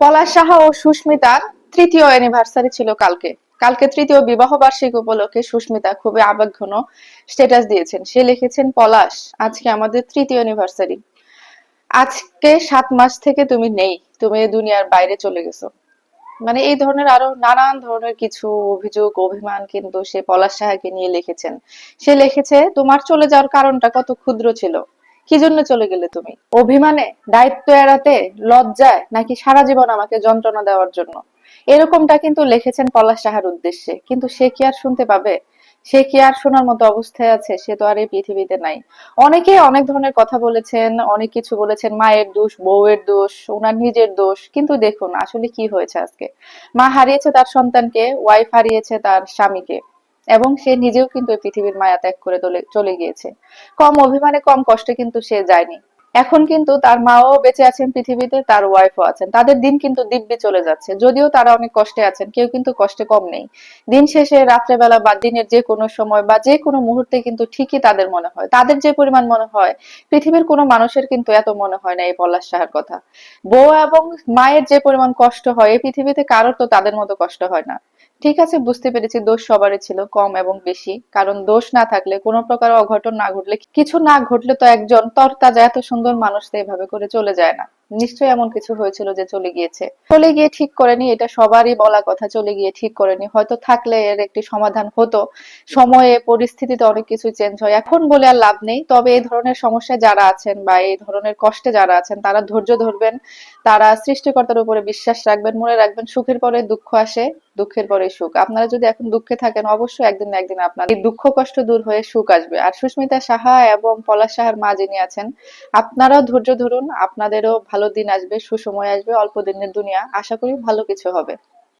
পলাশ সাহা ও সুস্মিতার তৃতীয় অ্যানিভার্সারি ছিল কালকে। কালকে তৃতীয় বিবাহ বার্ষিক উপলক্ষে সুস্মিতা খুবই আবেগঘন স্ট্যাটাস দিয়েছেন। সে লিখেছেন, পলাশ, আজকে আমাদের তৃতীয় অ্যানিভার্সারি আজকে সাত মাস থেকে তুমি নেই, তুমি দুনিয়ার বাইরে চলে গেছো। মানে এই ধরনের আরও নানান ধরনের কিছু অভিযোগ, অভিমান কিন্তু সে পলাশ সাহাকে নিয়ে লিখেছেন। সে লিখেছে, তোমার চলে যাওয়ার কারণটা কত ক্ষুদ্র ছিল। কি জন্য চলে গেলে তুমি? অভিমানে? দায়িত্ব এড়াতে? লজ্জায়? নাকি সারা জীবন আমাকে যন্ত্রণা দেওয়ার জন্য? এরকমটা কিন্তু লিখেছেন পলাশ সাহার উদ্দেশ্যে। কিন্তু সে কি আর শুনতে পাবে? সে কি আর শোনার মতো অবস্থায় আছে? সে তো আর এই পৃথিবীতে নাই। অনেকে অনেক ধরনের কথা বলেছেন, অনেক কিছু বলেছেন। মায়ের দোষ, বউয়ের দোষ, ওনার নিজের দোষ। কিন্তু দেখুন, আসলে কি হয়েছে আজকে? মা হারিয়েছে তার সন্তানকে ওয়াইফ হারিয়েছে তার স্বামীকে। এবং সে নিজেও কিন্তু পৃথিবীর মায়া ত্যাগ করে চলে গিয়েছে। কম অভিমানে, কম কষ্টে কিন্তু সে যায়নি। এখন কিন্তু তার মাও বেঁচে আছেন পৃথিবীতে, তার ওয়াইফও আছেন। তাদের দিন কিন্তু দিব্যি চলে যাচ্ছে। যদিও তারা অনেক কষ্টে আছেন, কেউ কিন্তু কষ্টে কম নেই। দিন শেষে, রাত্রেবেলা বা দিনের যে কোনো সময় বা যে কোনো মুহূর্তে কিন্তু ঠিকই তাদের মনে হয়। তাদের যে পরিমাণ মনে হয়, পৃথিবীর কোনো মানুষের কিন্তু এত মনে হয় না এই পলাশ সাহার কথা। বউ এবং মায়ের যে পরিমাণ কষ্ট হয়, এই পৃথিবীতে কারোর তো তাদের মতো কষ্ট হয় না। ঠিক আছে, বুঝতে পেরেছি, দোষ সবারই ছিল, কম এবং বেশি। কারণ দোষ না থাকলে, কোনো প্রকার অঘটন না ঘটলে, কিছু না ঘটলে তো একজন তরতাজা, এত সুন্দর মানুষ তো এভাবে করে চলে যায় না। নিশ্চয়ই এমন কিছু হয়েছিল যে চলে গিয়েছে। চলে গিয়ে ঠিক করেনি, এটা সবারই বলা কথা, চলে গিয়ে ঠিক করেনি। হয়তো থাকলে এর একটি সমাধান হতো। সময়ে পরিস্থিতিতে অনেক কিছু চেঞ্জ হয়। এখন বলে আর লাভ নেই। তবে এই ধরনের সমস্যায় যারা আছেন বা এই ধরনের কষ্টে যারা আছেন, তারা ধৈর্য ধরবেন। তারা সৃষ্টিকর্তার উপরে বিশ্বাস রাখবেন, মনে রাখবেন সুখের পরে দুঃখ আসে, দুঃখের পরে সুখ। আপনারা যদি এখন দুঃখে থাকেন, অবশ্যই একদিন একদিন আপনাদের এই দুঃখ কষ্ট দূর হয়ে সুখ আসবে। আর সুস্মিতা সাহা এবং পলাশ সাহার মা যিনি আছেন, আপনারাও ধৈর্য ধরুন, আপনাদেরও ভালো দিন আসবে সুসময় আসবে অল্প দিনের দুনিয়া। আশা করি ভালো কিছু হবে।